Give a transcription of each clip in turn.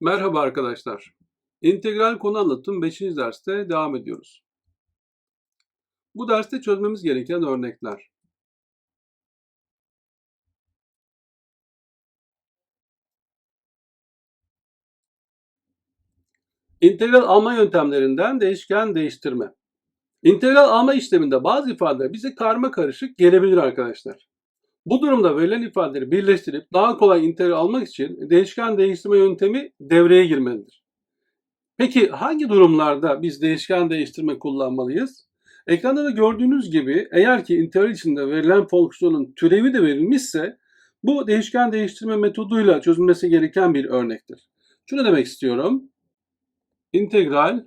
Merhaba arkadaşlar. İntegral konu anlatım 5. derste devam ediyoruz. Bu derste çözmemiz gereken örnekler. İntegral alma yöntemlerinden değişken değiştirme. İntegral alma işleminde bazı ifadeler bize karma karışık gelebilir arkadaşlar. Bu durumda verilen ifadeleri birleştirip daha kolay integral almak için değişken değiştirme yöntemi devreye girmelidir. Peki hangi durumlarda biz değişken değiştirme kullanmalıyız? Ekranda da gördüğünüz gibi eğer ki integral içinde verilen fonksiyonun türevi de verilmişse bu değişken değiştirme metoduyla çözülmesi gereken bir örnektir. Şunu demek istiyorum. İntegral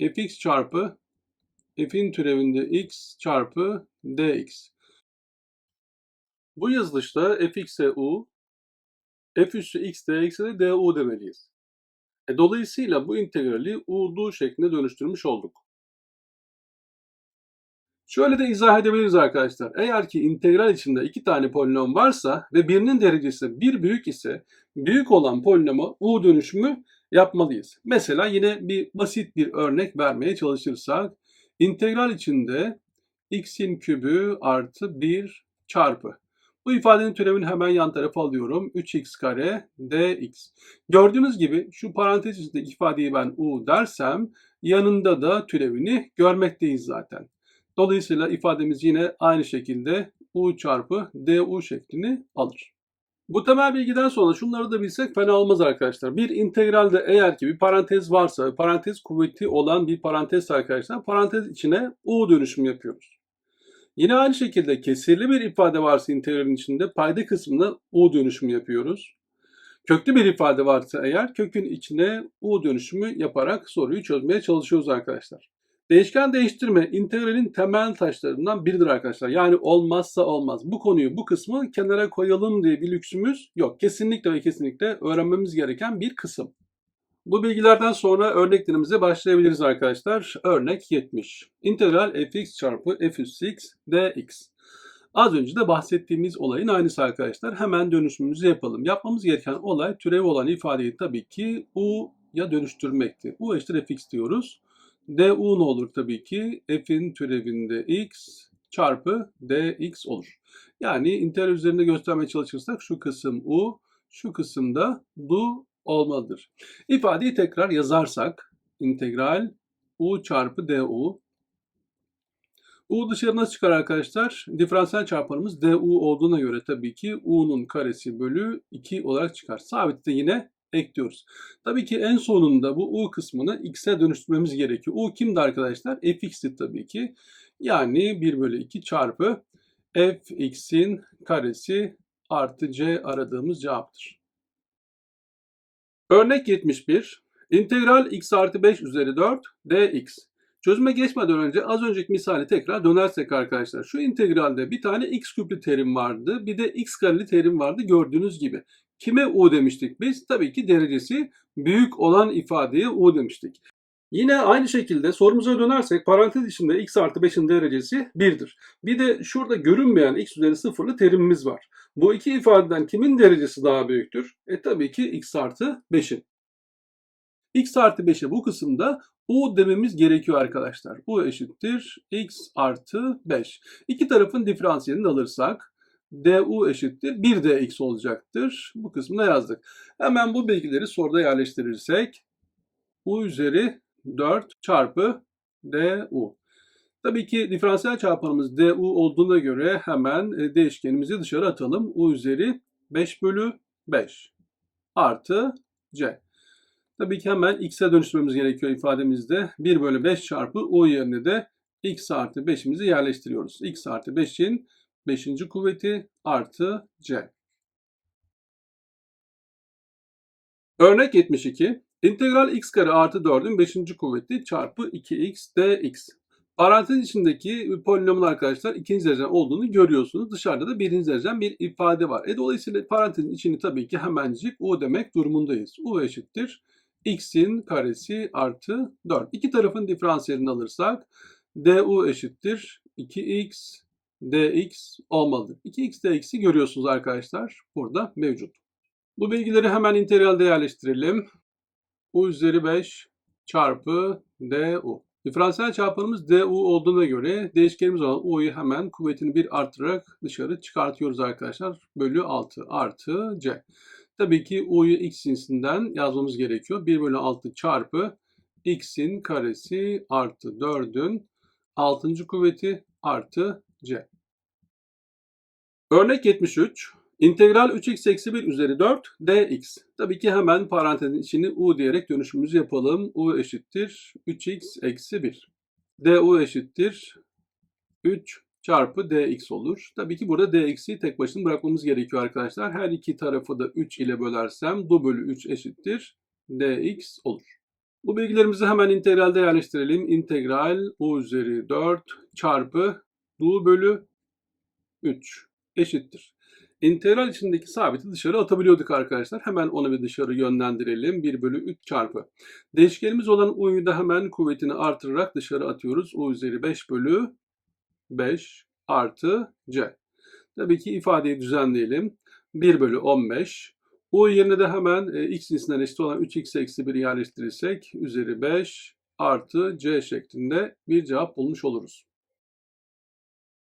fx çarpı f'in türevinde x çarpı dx. Bu yazılışta fx'e u, f üssü x dx'e de du demeliyiz. E, dolayısıyla bu integrali u şeklinde dönüştürmüş olduk. Şöyle de izah edebiliriz arkadaşlar. Eğer ki integral içinde iki tane polinom varsa ve birinin derecesi bir büyük ise büyük olan polinoma u dönüşümü yapmalıyız. Mesela yine bir basit bir örnek vermeye çalışırsak integral içinde x'in kübü artı 1 çarpı bu ifadenin türevini hemen yan tarafa alıyorum. 3x kare dx. Gördüğünüz gibi şu parantez içindeki ifadeyi ben u dersem yanında da türevini görmekteyiz zaten. Dolayısıyla ifademiz yine aynı şekilde u çarpı du şeklini alır. Bu temel bilgiden sonra şunları da bilsek fena olmaz arkadaşlar. Bir integralde eğer ki bir parantez varsa, parantez kuvveti olan bir parantez arkadaşlar, parantez içine u dönüşüm yapıyoruz. Yine aynı şekilde kesirli bir ifade varsa integralin içinde payda kısmına u dönüşümü yapıyoruz. Köklü bir ifade varsa eğer kökün içine u dönüşümü yaparak soruyu çözmeye çalışıyoruz arkadaşlar. Değişken değiştirme integralin temel taşlarından biridir arkadaşlar. Yani olmazsa olmaz. Bu konuyu bu kısmı kenara koyalım diye bir lüksümüz yok. Kesinlikle ve kesinlikle öğrenmemiz gereken bir kısım. Bu bilgilerden sonra örneklerimize başlayabiliriz arkadaşlar. Örnek 70. İntegral fx çarpı f dx. Az önce de bahsettiğimiz olayın aynısı arkadaşlar. Hemen dönüşümümüzü yapalım. Yapmamız gereken olay türev olan ifadeyi tabii ki u'ya dönüştürmekti. u eşittir fx diyoruz. du ne olur tabii ki? f'in türevinde x çarpı dx olur. Yani integral üzerinde göstermeye çalışırsak şu kısım u, şu kısımda du olmalıdır. İfadeyi tekrar yazarsak integral u çarpı du U dışarı nasıl çıkar arkadaşlar? Diferansiyel çarpanımız du olduğuna göre tabii ki u'nun karesi bölü 2 olarak çıkar. Sabiti de yine ekliyoruz. Tabii ki en sonunda bu u kısmını x'e dönüştürmemiz gerekiyor. u kimdi arkadaşlar? fx'ti tabii ki. Yani 1 bölü 2 çarpı fx'in karesi artı c aradığımız cevaptır. Örnek 71. İntegral x artı 5 üzeri 4 dx. Çözüme geçmeden önce az önceki misali tekrar dönersek arkadaşlar. Şu integralde bir tane x küplü terim vardı. Bir de x kareli terim vardı gördüğünüz gibi. Kime u demiştik biz? Tabii ki derecesi büyük olan ifadeye u demiştik. Yine aynı şekilde sorumuza dönersek parantez içinde x artı 5'in derecesi 1'dir. Bir de şurada görünmeyen x üzeri sıfırlı terimimiz var. Bu iki ifadeden kimin derecesi daha büyüktür? E tabii ki x artı 5'in. x artı 5'e bu kısımda u dememiz gerekiyor arkadaşlar. u eşittir x artı 5. İki tarafın diferansiyelini alırsak du eşittir 1 dx olacaktır. Bu kısmında yazdık. Hemen bu bilgileri soruda yerleştirirsek u üzeri 4 çarpı du. Tabii ki diferansiyel çarpanımız du olduğuna göre hemen e, değişkenimizi dışarı atalım. u üzeri 5 bölü 5 artı c. Tabii ki hemen x'e dönüştürmemiz gerekiyor ifademizde. 1 bölü 5 çarpı u yerine de x artı 5'imizi yerleştiriyoruz. x artı 5'in 5. kuvveti artı c. Örnek 72. İntegral x kare artı 4'ün 5. kuvveti çarpı 2x dx. Parantez içindeki polinomun arkadaşlar ikinci dereceden olduğunu görüyorsunuz. Dışarıda da birinci dereceden bir ifade var. E dolayısıyla parantezin içini tabii ki hemencik u demek durumundayız. u eşittir x'in karesi artı 4. İki tarafın diferansiyelini alırsak du eşittir 2x dx olmalıdır. 2x dx'i görüyorsunuz arkadaşlar burada mevcut. Bu bilgileri hemen integralde yerleştirelim. U üzeri 5 çarpı du. Diferansiyel çarpanımız du olduğuna göre değişkenimiz olan u'yu hemen kuvvetini 1 artırarak dışarı çıkartıyoruz arkadaşlar. Bölü 6 artı c. Tabii ki u'yu x cinsinden yazmamız gerekiyor. 1 bölü 6 çarpı x'in karesi artı 4'ün 6. kuvveti artı c. Örnek 73. İntegral 3x eksi 1 üzeri 4 dx. Tabii ki hemen parantezin içini u diyerek dönüşümümüzü yapalım. u eşittir 3x eksi 1. du eşittir 3 çarpı dx olur. Tabii ki burada dx'i tek başına bırakmamız gerekiyor arkadaşlar. Her iki tarafı da 3 ile bölersem du bölü 3 eşittir dx olur. Bu bilgilerimizi hemen integralde yerleştirelim. İntegral u üzeri 4 çarpı du bölü 3 eşittir. İntegral içindeki sabiti dışarı atabiliyorduk arkadaşlar. Hemen onu bir dışarı yönlendirelim. 1 bölü 3 çarpı. Değişkenimiz olan u'yu da hemen kuvvetini artırarak dışarı atıyoruz. u üzeri 5 bölü 5 artı c. Tabii ki ifadeyi düzenleyelim. 1 bölü 15. U yerine de hemen e, x cinsinden eşit olan 3x eksi 1'i yerleştirirsek üzeri 5 artı c şeklinde bir cevap bulmuş oluruz.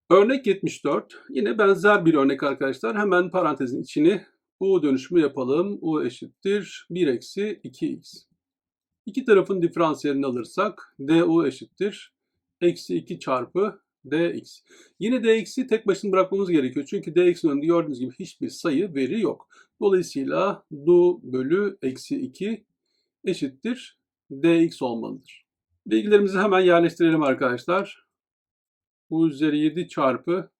Örnek 74. Yine benzer bir örnek arkadaşlar. Hemen parantezin içini u dönüşümü yapalım. u eşittir 1 eksi 2x. İki tarafın diferansiyelini alırsak du eşittir eksi 2 çarpı dx. Yine dx'i tek başına bırakmamız gerekiyor. Çünkü dx'in önünde gördüğünüz gibi hiçbir sayı veri yok. Dolayısıyla du bölü eksi 2 eşittir dx olmalıdır. Bilgilerimizi hemen yerleştirelim arkadaşlar. U üzeri 7 çarpı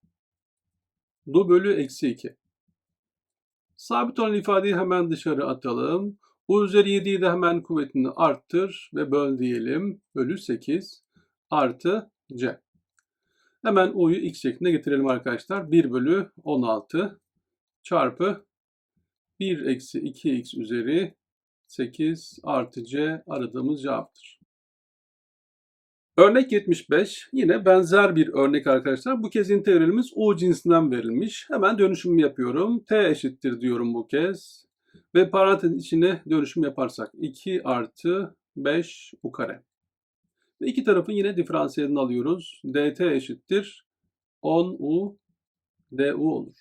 du bölü eksi 2. Sabit olan ifadeyi hemen dışarı atalım. u üzeri 7'yi de hemen kuvvetini arttır ve böl diyelim. Bölü 8 artı c. Hemen u'yu x şeklinde getirelim arkadaşlar. 1 bölü 16 çarpı 1 eksi 2x üzeri 8 artı c aradığımız cevaptır. Örnek 75 yine benzer bir örnek arkadaşlar. Bu kez integralimiz u cinsinden verilmiş. Hemen dönüşüm yapıyorum. t eşittir diyorum bu kez. Ve parantez içine dönüşüm yaparsak 2 artı 5 u kare. Ve iki tarafın yine diferansiyelini alıyoruz. dt eşittir 10u du olur.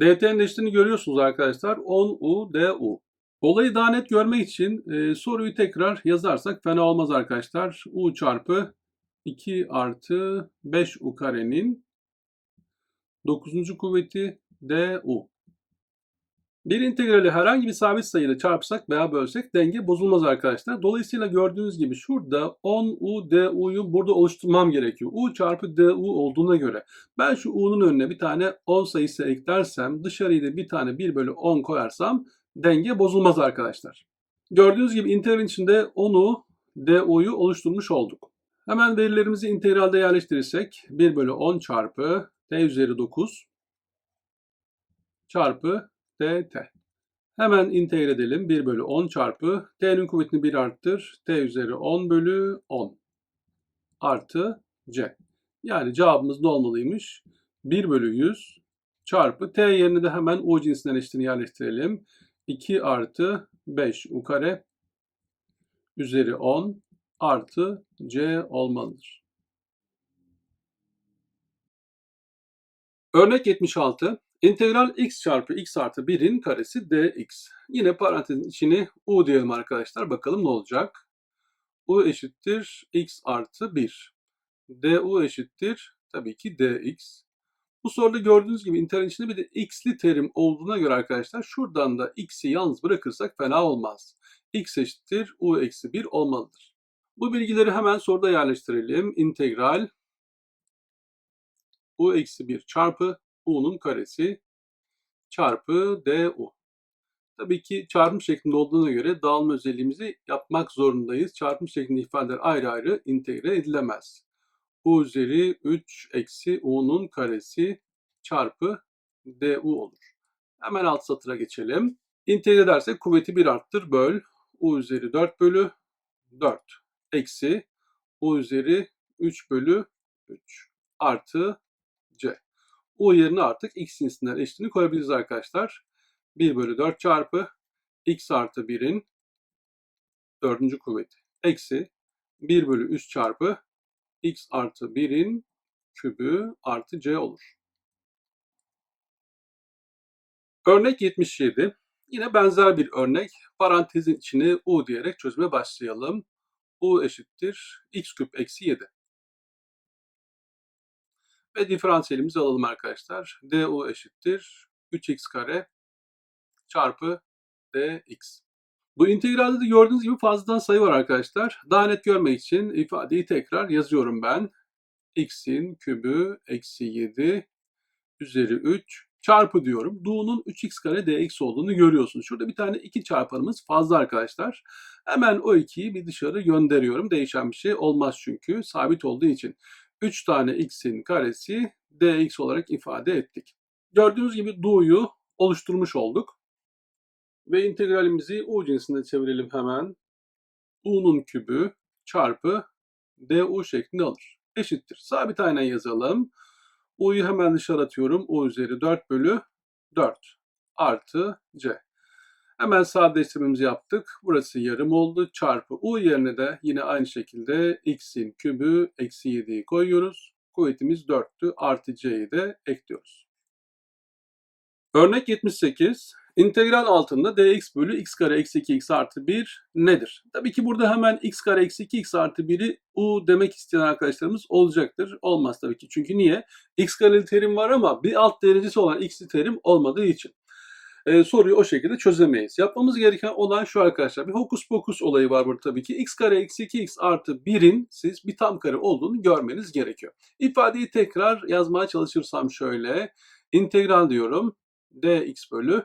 dt'nin eşitliğini görüyorsunuz arkadaşlar. 10u du. Olayı daha net görmek için e, soruyu tekrar yazarsak fena olmaz arkadaşlar. u çarpı 2 artı 5 u karenin 9. kuvveti du. Bir integrali herhangi bir sabit sayıyla çarpsak veya bölsek denge bozulmaz arkadaşlar. Dolayısıyla gördüğünüz gibi şurada 10u du'yu burada oluşturmam gerekiyor. u çarpı du olduğuna göre ben şu u'nun önüne bir tane 10 sayısı eklersem dışarıya da bir tane 1 bölü 10 koyarsam denge bozulmaz arkadaşlar. Gördüğünüz gibi integralin içinde 10'u du'yu oluşturmuş olduk. Hemen verilerimizi integralde yerleştirirsek 1 bölü 10 çarpı t üzeri 9 çarpı dt. Hemen integre edelim. 1 bölü 10 çarpı t'nin kuvvetini 1 arttır. t üzeri 10 bölü 10 artı c. Yani cevabımız ne olmalıymış? 1 bölü 100 çarpı t yerine de hemen u cinsinden eşitini yerleştirelim. 2 artı 5 u kare üzeri 10 artı c olmalıdır. Örnek 76. İntegral x çarpı x artı 1'in karesi dx. Yine parantezin içini u diyelim arkadaşlar. Bakalım ne olacak? u eşittir x artı 1. du eşittir tabii ki dx. Bu soruda gördüğünüz gibi integralin içinde bir de x'li terim olduğuna göre arkadaşlar şuradan da x'i yalnız bırakırsak fena olmaz. x eşittir u eksi 1 olmalıdır. Bu bilgileri hemen soruda yerleştirelim. İntegral u eksi 1 çarpı u'nun karesi çarpı du. Tabii ki çarpım şeklinde olduğuna göre dağılma özelliğimizi yapmak zorundayız. Çarpım şeklinde ifadeler ayrı ayrı integre edilemez. U üzeri 3 eksi u'nun karesi çarpı du olur. Hemen alt satıra geçelim. İntegre edersek kuvveti 1 arttır böl. u üzeri 4 bölü 4 eksi u üzeri 3 bölü 3 artı c. U yerine artık x cinsinden eşitliğini koyabiliriz arkadaşlar. 1 bölü 4 çarpı x artı 1'in dördüncü kuvveti. Eksi 1 bölü 3 çarpı x artı 1'in kübü artı c olur. Örnek 77. Yine benzer bir örnek. Parantezin içine u diyerek çözüme başlayalım. u eşittir x küp eksi 7. Ve diferansiyelimizi alalım arkadaşlar. du eşittir 3x kare çarpı dx. Bu integralde de gördüğünüz gibi fazladan sayı var arkadaşlar. Daha net görmek için ifadeyi tekrar yazıyorum ben. x'in kübü eksi 7 üzeri 3 çarpı diyorum. Du'nun 3x kare dx olduğunu görüyorsunuz. Şurada bir tane 2 çarpanımız fazla arkadaşlar. Hemen o 2'yi bir dışarı gönderiyorum. Değişen bir şey olmaz çünkü sabit olduğu için. 3 tane x'in karesi dx olarak ifade ettik. Gördüğünüz gibi Du'yu oluşturmuş olduk. Ve integralimizi u cinsinde çevirelim hemen. u'nun kübü çarpı du şeklinde alır. Eşittir. Sabit aynen yazalım. u'yu hemen dışarı atıyorum. u üzeri 4 bölü 4 artı c. Hemen sadeleştirmemizi yaptık. Burası yarım oldu. Çarpı u yerine de yine aynı şekilde x'in kübü eksi 7'yi koyuyoruz. Kuvvetimiz 4'tü. Artı c'yi de ekliyoruz. Örnek 78. İntegral altında dx bölü x kare eksi 2x artı 1 nedir? Tabii ki burada hemen x kare eksi 2x artı 1'i u demek isteyen arkadaşlarımız olacaktır. Olmaz tabii ki. Çünkü niye? x kareli terim var ama bir alt derecesi olan x'li terim olmadığı için. Ee, soruyu o şekilde çözemeyiz. Yapmamız gereken olan şu arkadaşlar. Bir hokus pokus olayı var burada tabii ki. x kare eksi 2x artı 1'in siz bir tam kare olduğunu görmeniz gerekiyor. İfadeyi tekrar yazmaya çalışırsam şöyle. İntegral diyorum. dx bölü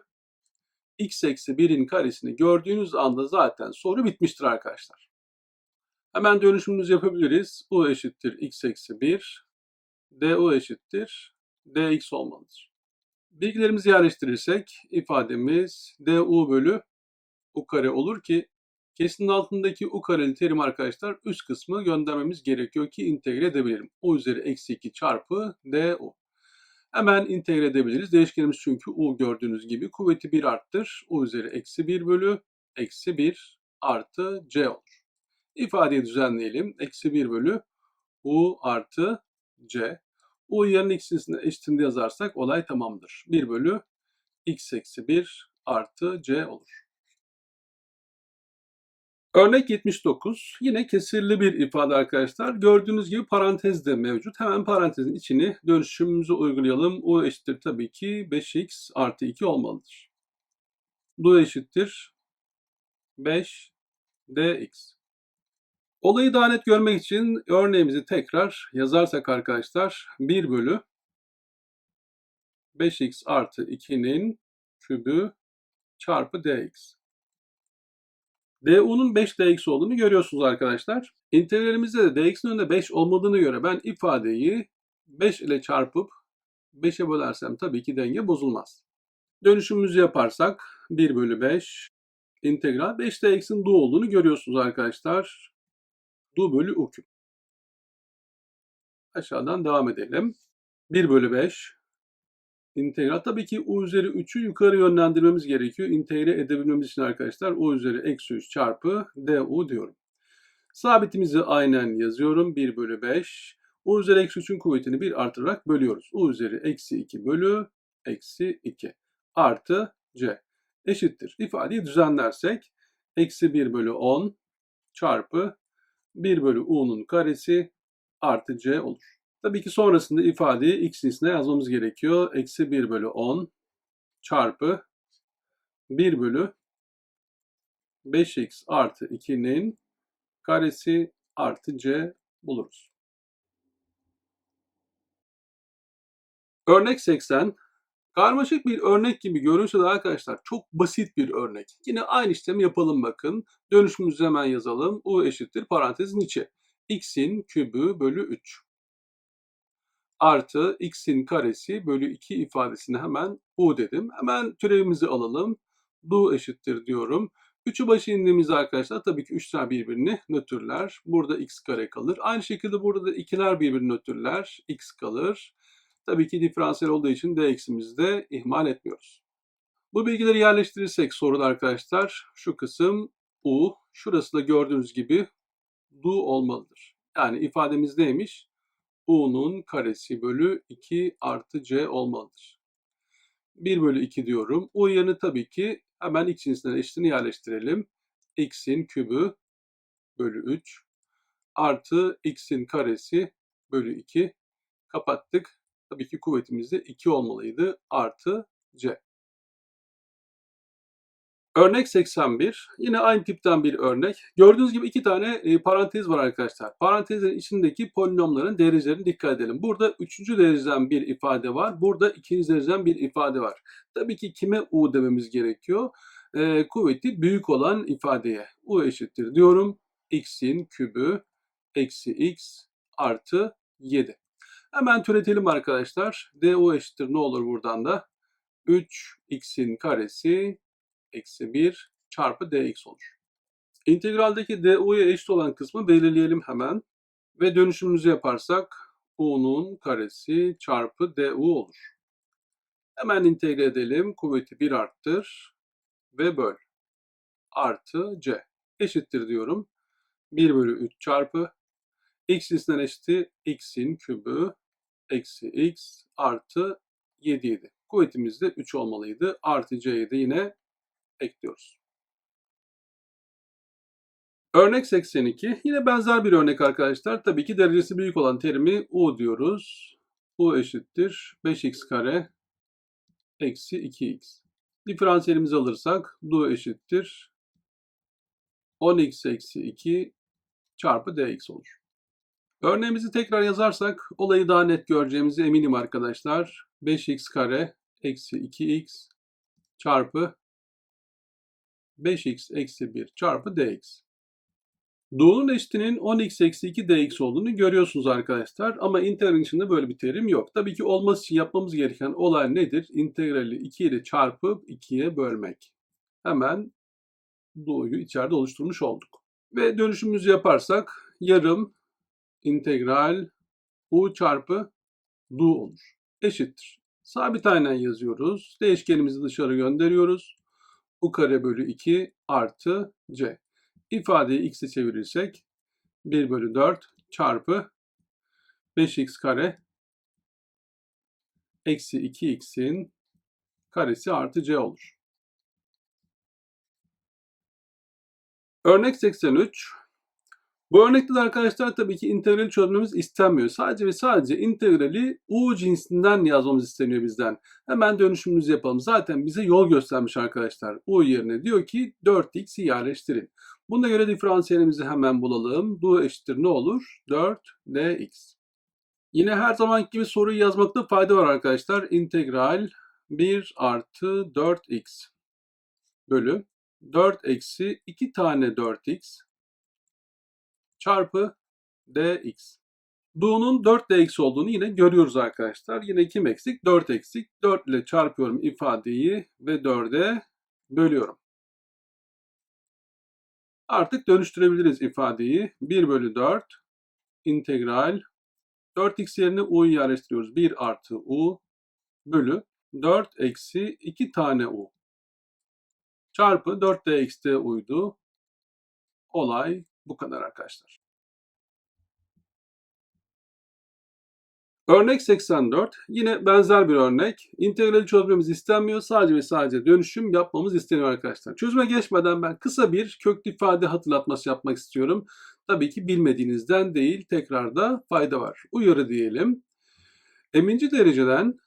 x eksi 1'in karesini gördüğünüz anda zaten soru bitmiştir arkadaşlar. Hemen dönüşümümüzü yapabiliriz. u eşittir x eksi 1, du eşittir dx olmalıdır. Bilgilerimizi yerleştirirsek ifademiz du bölü u kare olur ki kesinin altındaki u kareli terim arkadaşlar üst kısmı göndermemiz gerekiyor ki integre edebilirim. u üzeri eksi 2 çarpı du. Hemen integre edebiliriz. Değişkenimiz çünkü u gördüğünüz gibi kuvveti 1 arttır. u üzeri eksi 1 bölü eksi 1 artı c olur. İfadeyi düzenleyelim. Eksi 1 bölü u artı c. u yerine x'in eşitinde yazarsak olay tamamdır. 1 bölü x eksi 1 artı c olur. Örnek 79 yine kesirli bir ifade arkadaşlar. Gördüğünüz gibi parantez de mevcut. Hemen parantezin içini dönüşümümüzü uygulayalım. U eşittir tabii ki 5x artı 2 olmalıdır. Du eşittir 5 dx. Olayı daha net görmek için örneğimizi tekrar yazarsak arkadaşlar 1 bölü 5x artı 2'nin kübü çarpı dx du'nun 5 dx olduğunu görüyorsunuz arkadaşlar. İntegralimizde de dx'in önünde 5 olmadığını göre ben ifadeyi 5 ile çarpıp 5'e bölersem tabii ki denge bozulmaz. Dönüşümümüzü yaparsak 1 bölü 5 integral 5 dx'in du olduğunu görüyorsunuz arkadaşlar. Du bölü u küp. Aşağıdan devam edelim. 1 bölü 5 integral. Tabii ki u üzeri 3'ü yukarı yönlendirmemiz gerekiyor. İntegre edebilmemiz için arkadaşlar u üzeri eksi 3 çarpı du diyorum. Sabitimizi aynen yazıyorum. 1 bölü 5. u üzeri eksi 3'ün kuvvetini 1 artırarak bölüyoruz. u üzeri eksi 2 bölü eksi 2 artı c eşittir. İfadeyi düzenlersek eksi 1 bölü 10 çarpı 1 bölü u'nun karesi artı c olur. Tabii ki sonrasında ifadeyi x cinsine yazmamız gerekiyor. Eksi 1 bölü 10 çarpı 1 bölü 5x artı 2'nin karesi artı c buluruz. Örnek 80. Karmaşık bir örnek gibi görünse de arkadaşlar çok basit bir örnek. Yine aynı işlemi yapalım bakın. Dönüşümüzü hemen yazalım. u eşittir parantezin içi. x'in kübü bölü 3 artı x'in karesi bölü 2 ifadesini hemen u dedim. Hemen türevimizi alalım. Du eşittir diyorum. 3'ü başa indiğimizde arkadaşlar tabii ki 3'ler birbirini nötrler. Burada x kare kalır. Aynı şekilde burada da 2'ler birbirini nötrler. x kalır. Tabii ki diferansiyel olduğu için dx'imizi de ihmal etmiyoruz. Bu bilgileri yerleştirirsek soruda arkadaşlar şu kısım u, şurası da gördüğünüz gibi du olmalıdır. Yani ifademiz neymiş? U'nun karesi bölü 2 artı c olmalıdır. 1 bölü 2 diyorum. u yerine tabii ki hemen x cinsinden eşitini yerleştirelim. x'in kübü bölü 3 artı x'in karesi bölü 2 kapattık. Tabii ki kuvvetimiz de 2 olmalıydı. Artı c. Örnek 81. Yine aynı tipten bir örnek. Gördüğünüz gibi iki tane e, parantez var arkadaşlar. Parantezin içindeki polinomların derecelerine dikkat edelim. Burada üçüncü dereceden bir ifade var. Burada ikinci dereceden bir ifade var. Tabii ki kime u dememiz gerekiyor? E, kuvveti büyük olan ifadeye. u eşittir diyorum. x'in kübü eksi x artı 7. Hemen türetelim arkadaşlar. du eşittir ne olur buradan da? 3x'in karesi eksi 1 çarpı dx olur. İntegraldeki du'ya eşit olan kısmı belirleyelim hemen. Ve dönüşümümüzü yaparsak u'nun karesi çarpı du olur. Hemen integre edelim. Kuvveti 1 arttır ve böl. Artı c. Eşittir diyorum. 1 bölü 3 çarpı x cinsinden eşiti x'in kübü eksi x artı 7 idi. Kuvvetimiz de 3 olmalıydı. Artı c'yi de yine ekliyoruz. Örnek 82. Yine benzer bir örnek arkadaşlar. Tabii ki derecesi büyük olan terimi u diyoruz. u eşittir 5x kare eksi 2x. Diferansiyelimizi alırsak du eşittir 10x eksi 2 çarpı dx olur. Örneğimizi tekrar yazarsak olayı daha net göreceğimize eminim arkadaşlar. 5x kare eksi 2x çarpı 5x eksi 1 çarpı dx. Doğunun eşitinin 10x eksi 2 dx olduğunu görüyorsunuz arkadaşlar. Ama integralin içinde böyle bir terim yok. Tabii ki olması için yapmamız gereken olay nedir? İntegrali 2 ile çarpıp 2'ye bölmek. Hemen doğuyu içeride oluşturmuş olduk. Ve dönüşümümüzü yaparsak yarım integral u çarpı du olur. Eşittir. Sabit aynen yazıyoruz. Değişkenimizi dışarı gönderiyoruz u kare bölü 2 artı c. İfadeyi x'e çevirirsek 1 bölü 4 çarpı 5x kare eksi 2x'in karesi artı c olur. Örnek 83 bu örnekte de arkadaşlar tabii ki integrali çözmemiz istenmiyor. Sadece ve sadece integrali u cinsinden yazmamız isteniyor bizden. Hemen dönüşümümüzü yapalım. Zaten bize yol göstermiş arkadaşlar. u yerine diyor ki 4x'i yerleştirin. Buna göre diferansiyelimizi hemen bulalım. du eşittir ne olur? 4dx. Yine her zaman gibi soruyu yazmakta fayda var arkadaşlar. İntegral 1 artı 4x bölü 4 eksi 2 tane 4x çarpı dx. Du'nun 4dx olduğunu yine görüyoruz arkadaşlar. Yine kim eksik? 4 eksik. 4 ile çarpıyorum ifadeyi ve 4'e bölüyorum. Artık dönüştürebiliriz ifadeyi. 1 bölü 4 integral 4x yerine u'yu yerleştiriyoruz. 1 artı u bölü 4 eksi 2 tane u çarpı 4dx'te uydu. Olay bu kadar arkadaşlar. Örnek 84 yine benzer bir örnek. İntegrali çözmemiz istenmiyor. Sadece ve sadece dönüşüm yapmamız isteniyor arkadaşlar. Çözüme geçmeden ben kısa bir köklü ifade hatırlatması yapmak istiyorum. Tabii ki bilmediğinizden değil tekrarda fayda var. Uyarı diyelim. Eminci dereceden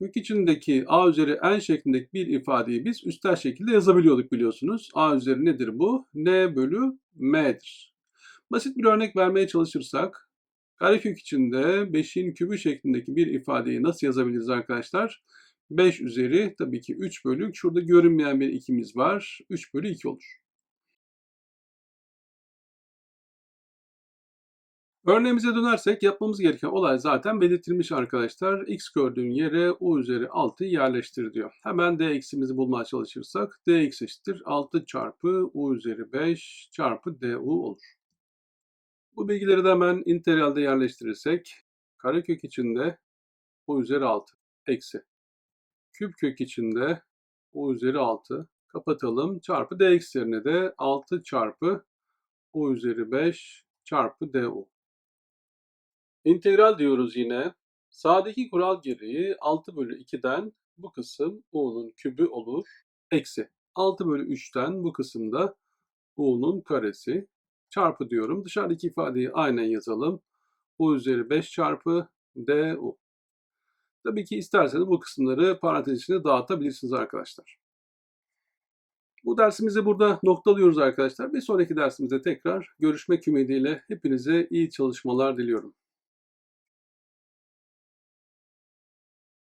kök içindeki a üzeri n şeklindeki bir ifadeyi biz üstel şekilde yazabiliyorduk biliyorsunuz. a üzeri nedir bu? n bölü m'dir. Basit bir örnek vermeye çalışırsak karekök içinde 5'in kübü şeklindeki bir ifadeyi nasıl yazabiliriz arkadaşlar? 5 üzeri tabii ki 3 bölü şurada görünmeyen bir ikimiz var. 3 bölü 2 olur. Örneğimize dönersek yapmamız gereken olay zaten belirtilmiş arkadaşlar. X gördüğün yere u üzeri 6 yerleştir diyor. Hemen dx'imizi bulmaya çalışırsak dx eşittir 6 çarpı u üzeri 5 çarpı du olur. Bu bilgileri de hemen integralde yerleştirirsek karekök içinde u üzeri 6 eksi küp kök içinde u üzeri 6. Kapatalım. Çarpı dx yerine de 6 çarpı u üzeri 5 çarpı du. İntegral diyoruz yine. Sağdaki kural gereği 6 bölü 2'den bu kısım u'nun kübü olur. Eksi 6 bölü 3'ten bu kısımda u'nun karesi. Çarpı diyorum. Dışarıdaki ifadeyi aynen yazalım. u üzeri 5 çarpı du. Tabii ki isterseniz bu kısımları parantez içinde dağıtabilirsiniz arkadaşlar. Bu dersimizi burada noktalıyoruz arkadaşlar. Bir sonraki dersimizde tekrar görüşmek ümidiyle hepinize iyi çalışmalar diliyorum.